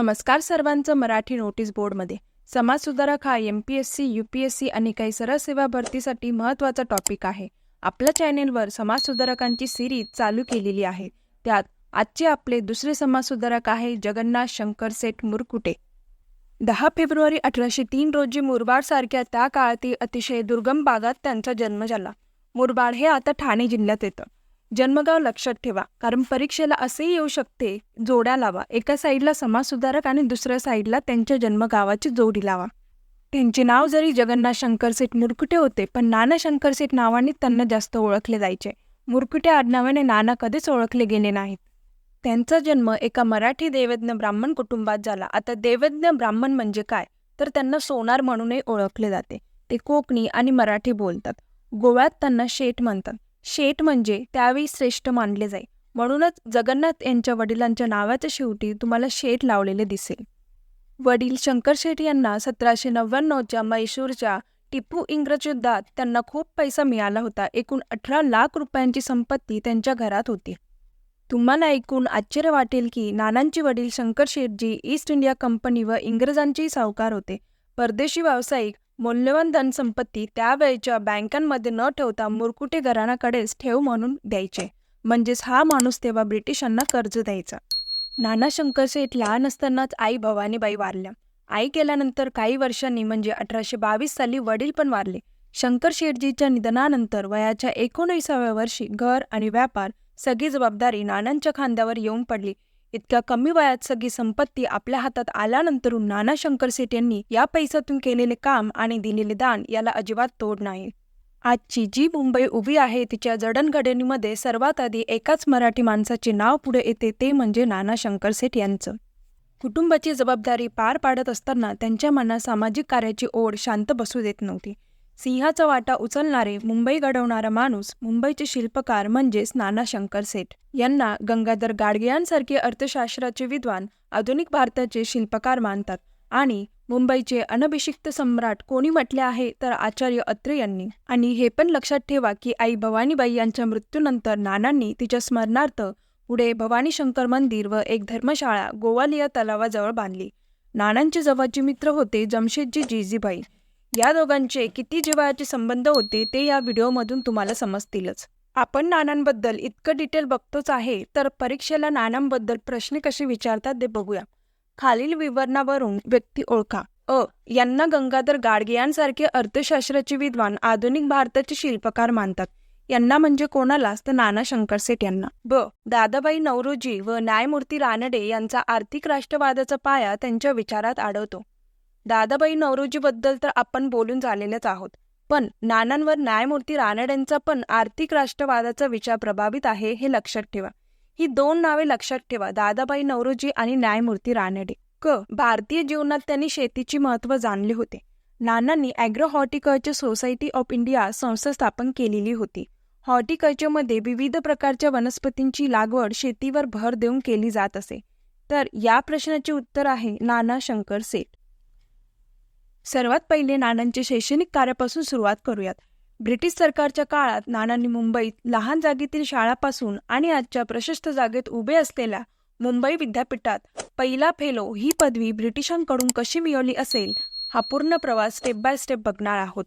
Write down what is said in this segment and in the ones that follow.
नमस्कार सर्वांचं मराठी नोटीस बोर्डमध्ये समाजसुधारक हा M P S C U P S C आणि काही सरळ सेवा भरतीसाठी महत्त्वाचा टॉपिक आहे. आपल्या चॅनेलवर समाजसुधारकांची सिरीज चालू केलेली आहे. त्यात आजचे आपले दुसरे समाजसुधारक आहे जगन्नाथ शंकर सेठ मुरकुटे. दहा फेब्रुवारी अठराशे तीन रोजी मुरबाडसारख्या त्या काळातील अतिशय दुर्गम भागात त्यांचा जन्म झाला. मुरबाड हे आता ठाणे जिल्ह्यात येतं. जन्मगाव लक्षात ठेवा कारण परीक्षेला असेही येऊ शकते जोड्या लावा. एका साईडला समाजसुधारक आणि दुसऱ्या साईडला त्यांच्या जन्मगावाची जोडी लावा. त्यांचे नाव जरी जगन्नाथ शंकरसेठ मुरकुटे होते पण नाना शंकरसेठ नावाने त्यांना जास्त ओळखले जायचे. मुरकुटे आडनावाने नाना कधीच ओळखले गेले नाहीत. त्यांचा जन्म एका मराठी देवज्ञ ब्राह्मण कुटुंबात झाला. आता देवज्ञ ब्राह्मण म्हणजे काय? तर त्यांना सोनार म्हणूनही ओळखले जाते. ते कोकणी आणि मराठी बोलतात. गोव्यात त्यांना शेठ म्हणतात. शेठ म्हणजे त्यावेळी श्रेष्ठ मानले जाई. म्हणूनच जगन्नाथ यांच्या वडिलांच्या नावाच्या शेवटी तुम्हाला शेठ लावलेले दिसेल. वडील शंकर शेठ यांना सतराशे नव्याण्णवच्या मैसूरच्या टिपू इंग्रज युद्धात त्यांना खूप पैसा मिळाला होता. एकूण अठरा लाख रुपयांची संपत्ती त्यांच्या घरात होती. तुम्हाला ऐकून आश्चर्य वाटेल की नानांचे वडील Shankar Shethji East India Company व इंग्रजांचेही सावकार होते. परदेशी व्यावसायिक मौल्यवान धनसंपत्ती त्यावेळच्या बँकांमध्ये न ठेवता मुरकुटे घराण्याकडेच ठेव म्हणून द्यायचे. म्हणजेच हा माणूस तेव्हा ब्रिटिशांना कर्ज द्यायचा. नाना शंकर लहान असतानाच आई भवानीबाई वारल्या. आई गेल्यानंतर काही वर्षांनी म्हणजे अठराशे बावीस साली वडील पण वारले. शंकर शेठजीच्या निधनानंतर वयाच्या एकोणीसाव्या वर्षी घर आणि व्यापार सगळी जबाबदारी नानांच्या खांद्यावर येऊन पडली. इतक्या कमी वयात सगळी संपत्ती आपल्या हातात आल्यानंतर नाना शंकर सेठ यांनी या पैशातून केलेले काम आणि दिलेले दान याला अजिबात तोड नाही. आजची जी मुंबई उभी आहे तिच्या जडणघडणीमध्ये सर्वात आधी एकाच मराठी माणसाचे नाव पुढे येते ते म्हणजे नाना शंकर सेठ यांचं. कुटुंबाची जबाबदारी पार पाडत असताना त्यांच्या मनात सामाजिक कार्याची ओढ शांत बसू देत नव्हती. सिंहाचा वाटा उचलणारे मुंबई घडवणारा माणूस मुंबईचे शिल्पकार म्हणजेच नाना शंकर सेठ. यांना गंगाधर गाडगे अर्थशास्त्राचे विद्वान आधुनिक भारताचे शिल्पकार मानतात. आणि मुंबईचे अनभिषिक्त सम्राट कोणी म्हटले आहे तर आचार्य अत्रे यांनी. आणि हे पण लक्षात ठेवा की आई भवानीबाई यांच्या मृत्यूनंतर नानांनी तिच्या स्मरणार्थ पुढे भवानी शंकर मंदिर व एक धर्मशाळा गोवालिया तलावाजवळ बांधली. नानांचे जवळचे मित्र होते जमशेदजी जिजीबाई. या दोघांचे किती जिव्हाळ्याचे संबंध होते ते या व्हिडिओमधून तुम्हाला समजतीलच. आपण नानांबद्दल इतकं डिटेल बघतोच आहे तर परीक्षेला नानांबद्दल प्रश्न कसे विचारतात ते बघूया. खालील विवरणावरून व्यक्ती ओळखा. अ. यांना गंगाधर गाडगे यांसारखे अर्थशास्त्राचे विद्वान आधुनिक भारताचे शिल्पकार मानतात. यांना म्हणजे कोणालाच? तर नाना शंकरसेठ यांना. ब. दादाबाई नवरोजी व न्यायमूर्ती रानडे यांचा आर्थिक राष्ट्रवादाचा पाया त्यांच्या विचारात आढळतो. दादाबाई नवरोजीबद्दल तर आपण बोलून झालेलेच आहोत. पण नानांवर न्यायमूर्ती रानडेंचा पण आर्थिक राष्ट्रवादाचा विचार प्रभावित आहे हे लक्षात ठेवा. ही दोन नावे लक्षात ठेवा दादाबाई नवरोजी आणि न्यायमूर्ती रानडे. क. भारतीय जीवनात त्यांनी शेतीची महत्त्व जाणले होते. नानांनी agro horticulture society of India संस्था स्थापन केलेली होती. हॉर्टिकल्चरमध्ये विविध प्रकारच्या वनस्पतींची लागवड शेतीवर भर देऊन केली जात असे. तर या प्रश्नाचे उत्तर आहे नाना शंकर सेठ. सर्वात पहिले नानांचे शैक्षणिक कार्यापासून सुरुवात करूयात. ब्रिटिश सरकारच्या काळात नानांनी मुंबईत लहान जागेतील शाळापासून आणि आजच्या प्रशस्त जागेत उभे असलेल्या मुंबई विद्यापीठात पहिला फेलो ही पदवी ब्रिटिशांकडून कशी मिळवली असेल हा पूर्ण प्रवास स्टेप बाय स्टेप बघणार आहोत.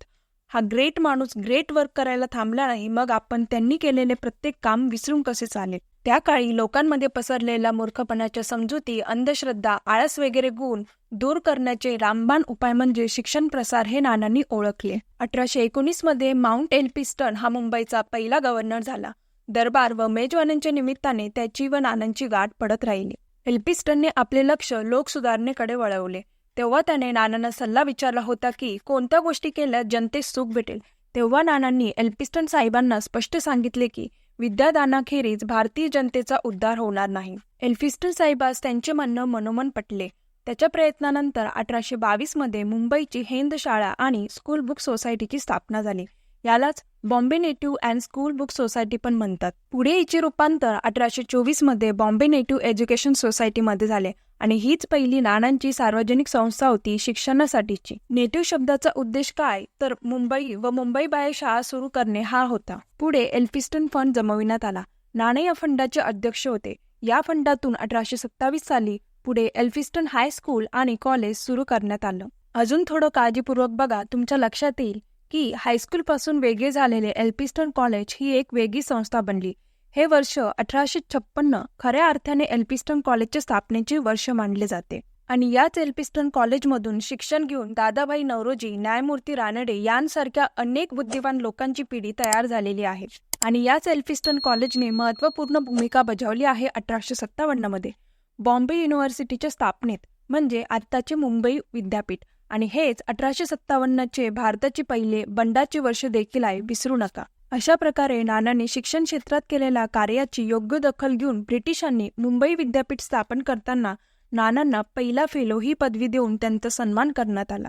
हा ग्रेट माणूस ग्रेट वर्क करायला थांबला नाही मग आपण त्यांनी केलेले प्रत्येक काम विसरून कसे चालेल? त्या काळी लोकांमध्ये पसरलेल्या मूर्खपणाच्या समजुती अंधश्रद्धा आळस वगैरे गुण दूर करण्याचे रामबाण उपाय म्हणजे शिक्षण प्रसार हे नानांनी ओळखले. अठराशे एकोणीसमध्ये माउंट एल्पिस्टन हा मुंबईचा पहिला गव्हर्नर झाला. दरबार व मेजवान्यांच्या निमित्ताने त्याची व नानांची गाठ पडत राहिली. एल्पिस्टनने आपले लक्ष लोक सुधारणेकडे वळवले. तेव्हा त्याने नानांना सल्ला विचारला होता की कोणत्या गोष्टी केल्या जनतेस सुख भेटेल? तेव्हा नानांनी एल्पिस्टन साहेबांना स्पष्ट सांगितले की विद्यादानाखेरीज भारतीय जनतेचा उद्धार होणार नाही. एल्फिस्टन साहेबास त्यांचे म्हणणं मनोमन पटले. त्याच्या प्रयत्नानंतर अठराशे बावीसमध्ये मुंबईची हेंद शाळा आणि स्कूल बुक सोसायटीची स्थापना झाली. यालाच Bombay native and school book society पण म्हणतात. पुढे याचे रूपांतर अठराशे चोवीसमध्ये बॉम्बे नेटिव्ह एज्युकेशन सोसायटीमध्ये झाले. आणि हीच पहिली नानांची सार्वजनिक संस्था होती शिक्षणासाठीची. नेटिव्ह शब्दाचा उद्देश काय? तर मुंबई व मुंबई बाहेर शाळा सुरू करणे हा होता. पुढे एल्फिस्टन फंड जमविण्यात आला. नाणे या फंडाचे अध्यक्ष होते. या फंडातून अठराशे सत्तावीस साली पुढे एल्फिस्टन हायस्कूल आणि कॉलेज सुरू करण्यात आलं. अजून थोडं काळजीपूर्वक बघा तुमच्या लक्षात येईल की हायस्कूलपासून वेगळे झालेले एल्फिस्टन कॉलेज ही एक वेगळी संस्था बनली. हे वर्ष अठराशे छप्पन्न खऱ्या अर्थाने एल्पिस्टन कॉलेजच्या स्थापनेचे वर्ष मानले जाते. आणि याच एल्पिस्टन कॉलेजमधून शिक्षण घेऊन दादाभाई नवरोजी न्यायमूर्ती रानडे यांसारख्या अनेक बुद्धिवान लोकांची पिढी तयार झालेली आहे. आणि याच एल्फिस्टन कॉलेजने महत्त्वपूर्ण भूमिका बजावली आहे अठराशे सत्तावन्नमध्ये बॉम्बे युनिव्हर्सिटीच्या स्थापनेत म्हणजे आत्ताचे मुंबई विद्यापीठ. आणि हेच अठराशे सत्तावन्नचे भारताचे पहिले बंडाचे वर्ष देखील आहे विसरू नका. अशा प्रकारे नानांनी शिक्षण क्षेत्रात केलेल्या कार्याची योग्य दखल घेऊन ब्रिटिशांनी मुंबई विद्यापीठ स्थापन करताना नानांना पहिला फेलो ही पदवी देऊन त्यांचा सन्मान करण्यात आला.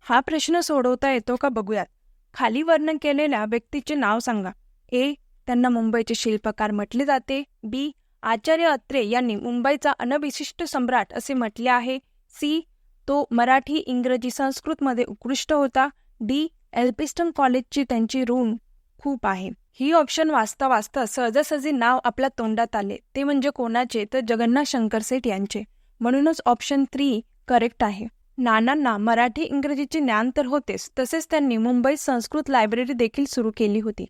हा प्रश्न सोडवता येतो का बघूयात. खाली वर्णन केलेल्या व्यक्तीचे नाव सांगा. ए. त्यांना मुंबईचे शिल्पकार म्हटले जाते. बी. आचार्य अत्रे यांनी मुंबईचा अनविशिष्ट सम्राट असे म्हटले आहे. सी. तो मराठी इंग्रजी संस्कृतमध्ये उत्कृष्ट होता. डी. एल्पिस्टन कॉलेजची त्यांची ऋण खूप आहे. ही ऑप्शन वाचता वाचता सहजासहजी नाव आपल्या तोंडात आले. ते म्हणजे कोणाचे? तर जगन्नाथ शंकरसेठ यांचे. म्हणूनच ऑप्शन थ्री करेक्ट आहे. नानांना मराठी इंग्रजीचे ज्ञान तर होतेच. तसेच त्यांनी मुंबईत संस्कृत लायब्ररी देखील सुरू केली होती.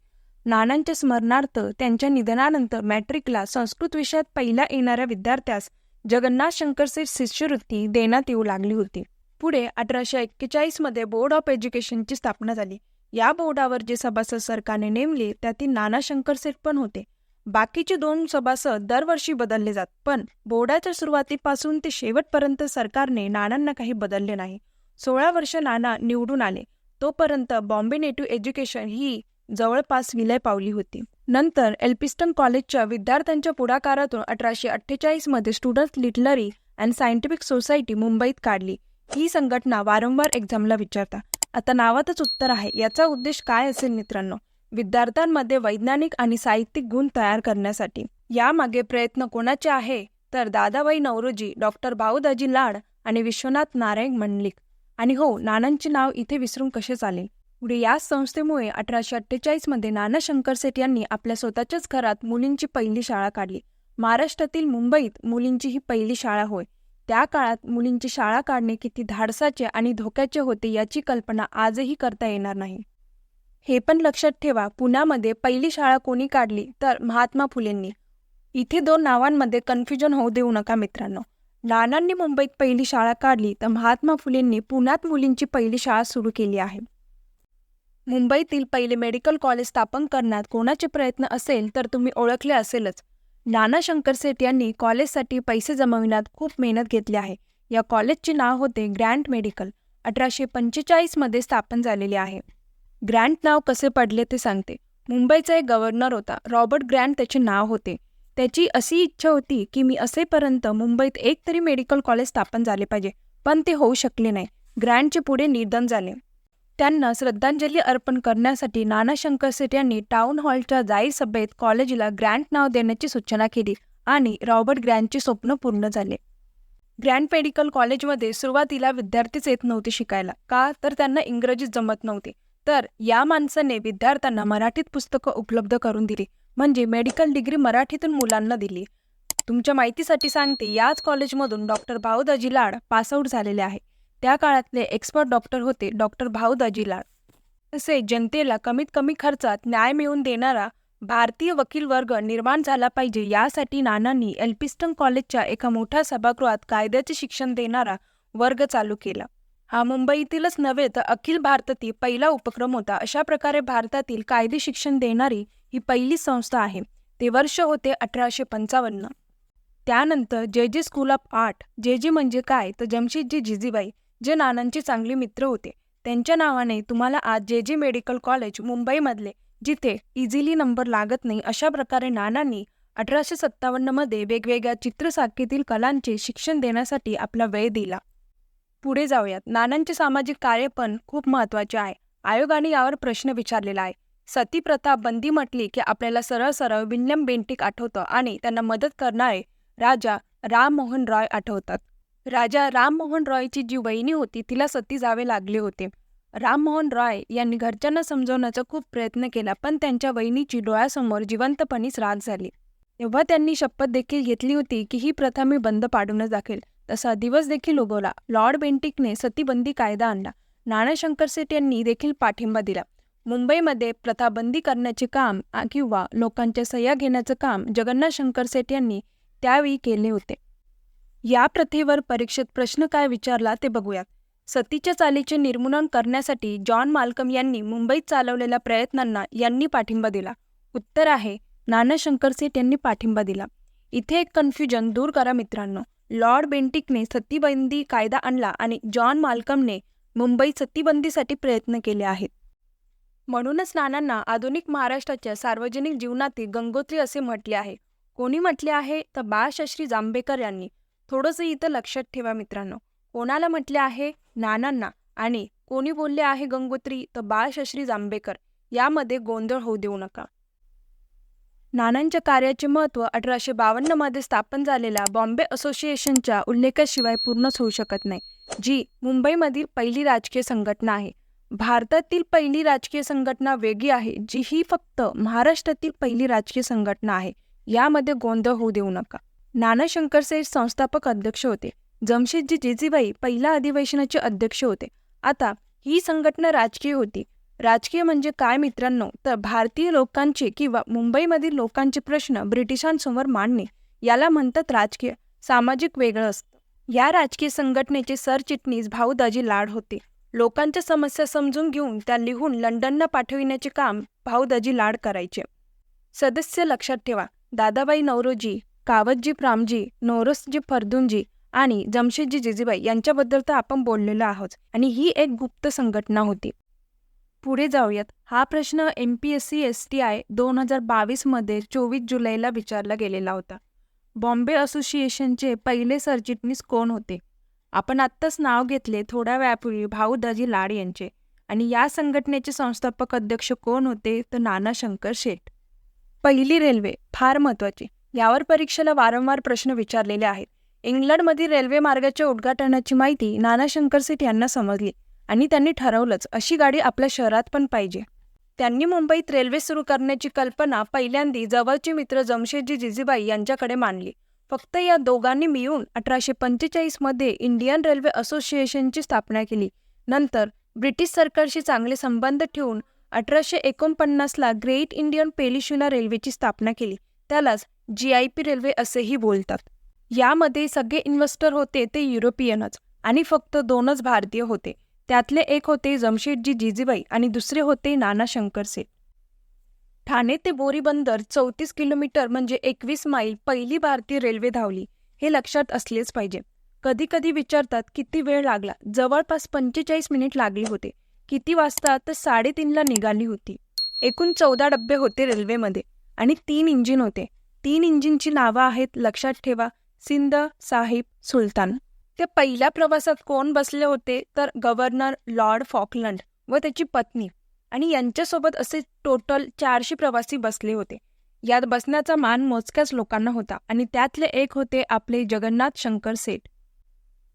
नानांच्या स्मरणार्थ त्यांच्या निधनानंतर मॅट्रिकला संस्कृत विषयात पहिल्या येणाऱ्या विद्यार्थ्यास जगन्नाथ शंकरसेठ शिष्यवृत्ती देण्यात येऊ लागली होती. पुढे अठराशे एक्केचाळीसमध्ये बोर्ड ऑफ एज्युकेशनची स्थापना झाली. या बोर्डावर जे सभासद सरकारने नेमले त्यातील नाना शंकरसेठ पण होते. बाकीचे दोन सभासद दरवर्षी बदलले जात पण बोर्डाच्या सुरुवातीपासून ते शेवटपर्यंत सरकारने नानांना काही बदलले नाही. सोळा वर्ष नाना निवडून आले. तोपर्यंत बॉम्बे नेटिव्ह एज्युकेशन ही जवळपास विलय पावली होती. नंतर एल्पिस्टन कॉलेजच्या विद्यार्थ्यांच्या पुढाकारातून अठराशे अठ्ठेचाळीसमध्ये student literary and scientific society मुंबईत काढली. ही संघटना वारंवार एक्झामला विचारता. आता नावातच उत्तर आहे. याचा उद्देश काय असेल मित्रांनो? विद्यार्थ्यांमध्ये वैज्ञानिक आणि साहित्यिक गुण तयार करण्यासाठी. यामागे प्रयत्न कोणाचे आहे? तर दादाबाई नवरोजी डॉक्टर भाऊदाजी लाड आणि विश्वनाथ नारायण मंडलिक. आणि हो नानांचे नाव इथे विसरून कसे चालेल? पुढे याच संस्थेमुळे अठराशे अठ्ठेचाळीसमध्ये नाना शंकरसेठ यांनी आपल्या स्वतःच्याच घरात मुलींची पहिली शाळा काढली. महाराष्ट्रातील मुंबईत मुलींची ही पहिली शाळा होय. त्या काळात मुलींची शाळा काढणे किती धाडसाचे आणि धोक्याचे होते याची कल्पना आजही करता येणार नाही. हे पण लक्षात ठेवा पुण्यामध्ये पहिली शाळा कोणी काढली तर महात्मा फुलेंनी. इथे दोन नावांमध्ये कन्फ्युजन होऊ देऊ नका मित्रांनो. नानांनी मुंबईत पहिली शाळा काढली तर महात्मा फुलेंनी पुण्यात मुलींची पहिली शाळा सुरू केली आहे. मुंबईतील पहिले मेडिकल कॉलेज स्थापन करण्यात कोणाचे प्रयत्न असेल तर तुम्ही ओळखले असेलच. नाना शंकरसेठ यांनी कॉलेजसाठी पैसे जमविण्यात खूप मेहनत घेतली आहे. या कॉलेजचे नाव होते ग्रँट मेडिकल. अठराशे पंचेचाळीसमध्ये स्थापन झालेले आहे. ग्रँट नाव कसे पडले ते सांगते. मुंबईचा एक गव्हर्नर होता. रॉबर्ट ग्रँट त्याचे नाव होते. त्याची अशी इच्छा होती की मी असेपर्यंत मुंबईत एक तरी मेडिकल कॉलेज स्थापन झाले पाहिजे पण ते होऊ शकले नाही. ग्रँटचे पुढे निधन झाले. त्यांना श्रद्धांजली अर्पण करण्यासाठी नाना शंकरसेठ यांनी टाउन हॉलच्या जाहीर सभेत कॉलेजला ग्रँट नाव देण्याची सूचना केली आणि रॉबर्ट ग्रँटचे स्वप्न पूर्ण झाले. ग्रँड मेडिकल कॉलेजमध्ये सुरुवातीला विद्यार्थीच येत नव्हते शिकायला. का? तर त्यांना इंग्रजीत जमत नव्हते. तर या माणसाने विद्यार्थ्यांना मराठीत पुस्तकं उपलब्ध करून दिली. म्हणजे मेडिकल डिग्री मराठीतून मुलांना दिली. तुमच्या माहितीसाठी सांगते याच कॉलेजमधून डॉक्टर भाऊदाजी लाड पासआउट झालेले आहे त्या काळातले एक्सपर्ट डॉक्टर होते डॉक्टर भाऊदाजी लाड. तसे जनतेला कमीत कमी खर्चात न्याय मिळवून देणारा भारतीय वकील वर्ग निर्माण झाला पाहिजे यासाठी नानांनी एल्पिस्टन कॉलेजच्या एका मोठ्या सभागृहात कायद्याचे शिक्षण देणारा वर्ग चालू केला. हा मुंबईतीलच नव्हे तर अखिल भारतातील पहिला उपक्रम होता. अशा प्रकारे भारतातील कायदे शिक्षण देणारी ही पहिली संस्था आहे. ते वर्ष होते अठराशे पंचावन्न. त्यानंतर जे जे स्कूल ऑफ आर्ट जे जे म्हणजे काय? तर जमशेदजी जिजीबाई जे नानांचे चांगले मित्र होते. त्यांच्या नावाने तुम्हाला आज जे जे मेडिकल कॉलेज मुंबईमधले जिथे इझिली नंबर लागत नाही अशा प्रकारे नानांनी अठराशे सत्तावन्नमध्ये वेगवेगळ्या चित्रसाखीतील कलांचे शिक्षण देण्यासाठी आपला वेळ दिला. पुढे जाऊयात. नानांचे सामाजिक कार्य पण खूप महत्त्वाचे आहे. आयोगाने यावर प्रश्न विचारलेला आहे. सती प्रथा बंदी म्हटली की आपल्याला सरळ सरळ विल्यम बेंटिक आठवतं आणि त्यांना मदत करणारे राजा राममोहन रॉय आठवतात. राजा राममोहन रॉयची जी वहिनी होती तिला सती जावे लागले होते. राममोहन रॉय यांनी घरच्यांना समजवण्याचा खूप प्रयत्न केला पण त्यांच्या वहिनीची डोळ्यासमोर जिवंतपणीच राग झाली. तेव्हा त्यांनी शपथ देखील घेतली होती की ही प्रथा मी बंद पाडूनच दाखेल. तसा दिवस देखील उगवला. लॉर्ड बेंटिकने सतीबंदी कायदा आणला. नाणाशंकर सेठ यांनी देखील पाठिंबा दिला. मुंबईमध्ये प्रथा बंदी करण्याचे काम किंवा लोकांच्या सह्या घेण्याचं काम जगन्नाथ शंकर सेठ यांनी त्यावेळी केले होते. या प्रथेवर परीक्षेत प्रश्न काय विचारला ते बघूयात. सतीच्या चालीचे निर्मूलन करण्यासाठी जॉन माल्कम यांनी मुंबईत चालवलेल्या प्रयत्नांना यांनी पाठिंबा दिला. उत्तर आहे नाना शंकर सेठ यांनी पाठिंबा दिला. इथे एक कन्फ्युजन दूर करा मित्रांनो. लॉर्ड बेंटिकने सतीबंदी कायदा आणला आणि जॉन माल्कमने मुंबईत सतीबंदीसाठी प्रयत्न केले आहेत. म्हणूनच नानांना आधुनिक महाराष्ट्राच्या सार्वजनिक जीवनातील गंगोत्री असे म्हटले आहे. कोणी म्हटले आहे? तर बाळशास्त्री जांभेकर यांनी. थोडंसं इथं लक्षात ठेवा मित्रांनो. कोणाला म्हटले आहे? नानांना. आणि कोणी बोलले आहे गंगोत्री? तर बाळशास्त्री जांभेकर. यामध्ये गोंधळ होऊ देऊ नका. नानांच्या कार्याचे महत्त्व अठराशे बावन्नमध्ये स्थापन झालेल्या बॉम्बे असोसिएशनच्या उल्लेखाशिवाय पूर्णच होऊ शकत नाही जी मुंबईमधील पहिली राजकीय संघटना आहे. भारतातील पहिली राजकीय संघटना वेगळी आहे जी ही फक्त महाराष्ट्रातील पहिली राजकीय संघटना आहे. यामध्ये गोंधळ होऊ देऊ नका. नाना शंकरसेठ संस्थापक अध्यक्ष होते. जमशेदजी जिजीबाई पहिल्या अधिवेशनाचे अध्यक्ष होते. आता ही संघटना राजकीय होती. राजकीय म्हणजे काय मित्रांनो? तर भारतीय लोकांचे किंवा मुंबईमधील लोकांचे प्रश्न ब्रिटिशांसमोर मांडणे. याला म्हणतात राजकीय. सामाजिक वेगळं असतं. या राजकीय संघटनेचे सरचिटणीस भाऊ दाजी लाड होते. लोकांच्या समस्या समजून घेऊन त्या लिहून लंडनला पाठविण्याचे काम भाऊ दाजी लाड करायचे. सदस्य लक्षात ठेवा. दादाबाई नवरोजी कावतजी प्रामजी नोरसजी फर्दुनजी आणि जमशेदजी जिजीबाई यांच्याबद्दल तर आपण बोललेलो आहोत आणि ही एक गुप्त संघटना होती. पुढे जाऊयात. हा प्रश्न M P S C S T I दोन हजार बावीसमध्ये चोवीस जुलैला विचारला गेलेला होता. बॉम्बे असोसिएशनचे पहिले सरचिटणीस कोण होते? आपण आत्ताच नाव घेतले थोड्या वेळापूर्वी भाऊ दाजी लाड यांचे. आणि या संघटनेचे संस्थापक अध्यक्ष कोण होते? तर नाना शंकर शेठ. पहिली रेल्वे फार महत्त्वाची. यावर परीक्षेला वारंवार प्रश्न विचारलेले आहेत. इंग्लंडमधील रेल्वे मार्गाच्या उद्घाटनाची माहिती नाना शंकर सेठ यांना समजली आणि त्यांनी ठरवलंच अशी गाडी आपल्या शहरात पण पाहिजे. त्यांनी मुंबईत रेल्वे सुरू करण्याची कल्पना पहिल्यांदी जवळचे मित्र जमशेदजी जिजीबाई यांच्याकडे मांडली. फक्त या दोघांनी मिळून अठराशे पंचेचाळीसमध्ये इंडियन रेल्वे असोसिएशनची स्थापना केली. नंतर ब्रिटिश सरकारशी चांगले संबंध ठेवून अठराशे एकोणपन्नासला ग्रेट इंडियन पेलिशुला रेल्वेची स्थापना केली. त्यालाच जी आय पी रेल्वे असेही बोलतात. यामध्ये सगळे इन्व्हेस्टर होते ते युरोपियनच आणि फक्त दोनच भारतीय होते. त्यातले एक होते जमशेदजी जिजीबाई आणि दुसरे होते नाना शंकर सेठ. ठाणे ते बोरी बंदर चौतीस किलोमीटर म्हणजे एकवीस माईल पहिली भारतीय रेल्वे धावली हे लक्षात असलेच पाहिजे. कधी कधी विचारतात किती वेळ लागला? जवळपास पंचेचाळीस मिनिट लागली होते. किती वाजता? तर साडेतीनला निघाली होती. एकूण चौदा डबे होते रेल्वेमध्ये. आणि तीन इंजिन होते. तीन इंजिनची नावं आहेत लक्षात ठेवा. सिंध साहिब सुलतान. त्या पहिल्या प्रवासात कोण बसले होते? तर गव्हर्नर लॉर्ड फॉकलंड व त्याची पत्नी. आणि यांच्यासोबत असे टोटल चारशे प्रवासी बसले होते. यात बसण्याचा मान मोजक्याच लोकांना होता आणि त्यातले एक होते आपले जगन्नाथ शंकर सेठ.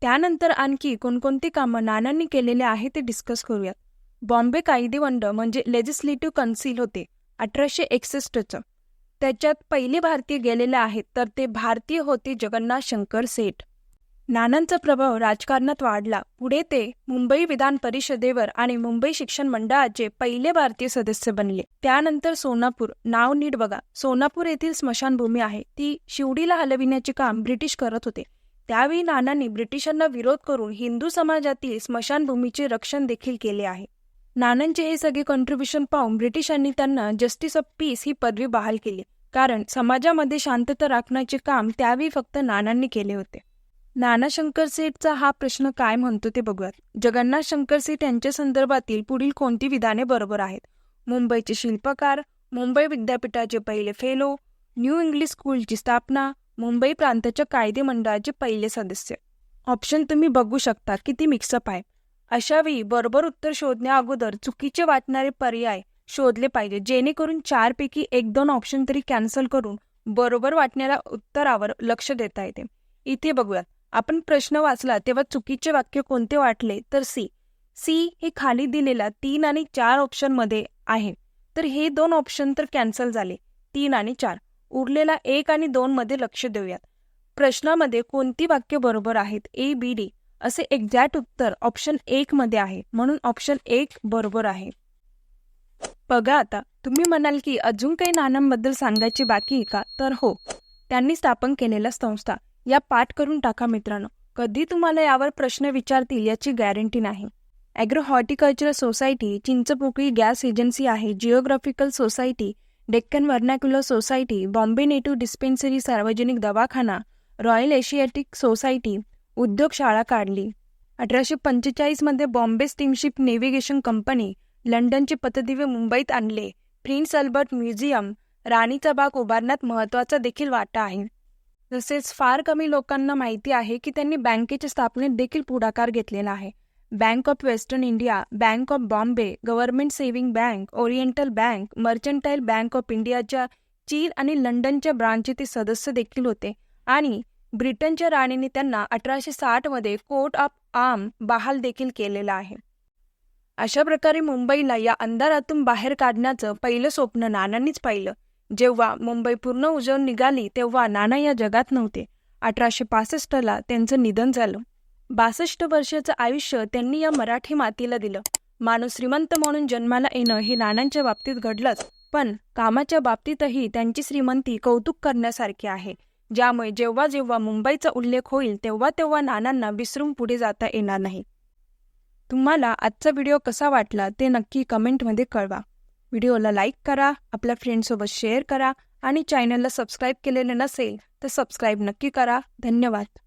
त्यानंतर आणखी कोणकोणती कामं नानांनी केलेले आहे ते डिस्कस करूयात. बॉम्बे कायदेमंडळ म्हणजे लेजिस्लेटिव्ह कन्सिल होते अठराशे एकसष्टचं. त्याच्यात पहिले भारतीय गेलेले आहेत तर ते भारतीय होते जगन्नाथ शंकर सेठ. नानांचा प्रभाव राजकारणात वाढला. पुढे ते मुंबई विधान परिषदेवर आणि मुंबई शिक्षण मंडळाचे पहिले भारतीय सदस्य बनले. त्यानंतर सोनापूर. नाव नीट बघा. सोनापूर येथील स्मशानभूमी आहे. ती शिवडीला हलविण्याचे काम ब्रिटिश करत होते. त्यावेळी नानांनी ब्रिटिशांना विरोध करून हिंदू समाजातील स्मशानभूमीचे रक्षण देखील केले आहे. नानांचे हे सगळे कॉन्ट्रीब्युशन पाहून ब्रिटिशांनी त्यांना जस्टिस ऑफ पीस ही पदवी बहाल केली. कारण समाजामध्ये शांतता राखण्याचे काम त्यावेळी फक्त नानांनी केले होते. नाना शंकर सेठचा हा प्रश्न काय म्हणतो ते बघूयात. जगन्नाथ शंकर सेठ यांच्या संदर्भातील पुढील कोणती विधाने बरोबर आहेत? मुंबईचे शिल्पकार मुंबई विद्यापीठाचे पहिले फेलो न्यू इंग्लिश स्कूलची स्थापना मुंबई प्रांताच्या कायदे मंडळाचे पहिले सदस्य. ऑप्शन तुम्ही बघू शकता किती मिक्सअप आहे. अशावेळी बरोबर उत्तर शोधण्या अगोदर चुकीचे वाटणारे पर्याय शोधले पाहिजे. जेणेकरून चारपैकी एक दोन ऑप्शन तरी कॅन्सल करून बरोबर वाटणाऱ्या उत्तरावर लक्ष देता येते. इथे बघूयात. आपण प्रश्न वाचला तेव्हा चुकीचे वाक्य कोणते वाटले? तर सी सी हे खाली दिलेल्या तीन आणि चार ऑप्शनमध्ये आहे. तर हे दोन ऑप्शन तर कॅन्सल झाले. तीन आणि चार. उरलेला एक आणि दोन मध्ये लक्ष देऊयात. प्रश्नामध्ये कोणती वाक्य बरोबर आहेत? ए बी डी असे एक्झॅक्ट उत्तर ऑप्शन एक मध्ये आहे. म्हणून ऑप्शन एक बरोबर आहे. बघा आता तुम्ही म्हणाल की अजून काही नाण्यांबद्दल सांगायची बाकी आहे का? तर हो त्यांनी स्थापन केलेल्या संस्था या पाठ करून टाका मित्रांनो. कधी तुम्हाला यावर प्रश्न विचारतील याची गॅरंटी नाही. Agro horticultural society Chinchpokli gas agency आहे geographical society Deccan vernacular society Bombay native dispensary सार्वजनिक दवाखाना रॉयल एशियाटिक सोसायटी उद्योग शाळा काढली. अठराशे पंचेचाळीसमध्ये बॉम्बे स्टीमशिप नेव्हिगेशन कंपनी लंडनचे पतदिवे मुंबईत आणले. प्रिन्स अल्बर्ट म्युझियम राणीचा बाग उभारण्यात महत्त्वाचा देखील वाटा आहे. तसेच फार कमी लोकांना माहिती आहे की त्यांनी बँकेच्या स्थापनेत देखील पुढाकार घेतलेला आहे. Bank of western India bank of Bombay government saving bank oriental bank mercantile bank of इंडियाच्या चीन आणि लंडनच्या ब्रांचचे ते सदस्य देखील होते. आणि ब्रिटनच्या राणीने त्यांना अठराशे साठमध्ये कोर्ट ऑफ आर्म बहाल देखील केलेला आहे. अशा प्रकारे मुंबईला या अंधारातून बाहेर काढण्याचं पहिलं स्वप्न नानांनीच पाहिलं. जेव्हा मुंबई पूर्ण उजवून निघाली तेव्हा नाना या जगात नव्हते. अठराशे पासष्टला त्यांचं निधन झालं. बासष्ट वर्षाचं आयुष्य त्यांनी या मराठी मातीला दिलं. माणूस श्रीमंत म्हणून जन्माला येणं हे नानांच्या बाबतीत घडलंच पण कामाच्या बाबतीतही त्यांची श्रीमंती कौतुक करण्यासारखी आहे. ज्यामुळे जेव्हा जेव्हा मुंबईचा उल्लेख होईल तेव्हा तेव्हा नानांना विसरून पुढे जाता येणार नाही. तुम्हाला आजचा व्हिडिओ कसा वाटला ते नक्की कमेंटमध्ये कळवा. व्हिडिओला लाईक करा आपल्या फ्रेंडसोबत शेअर करा आणि चॅनलला सबस्क्राईब केलेलं नसेल तर सबस्क्राईब नक्की करा. धन्यवाद.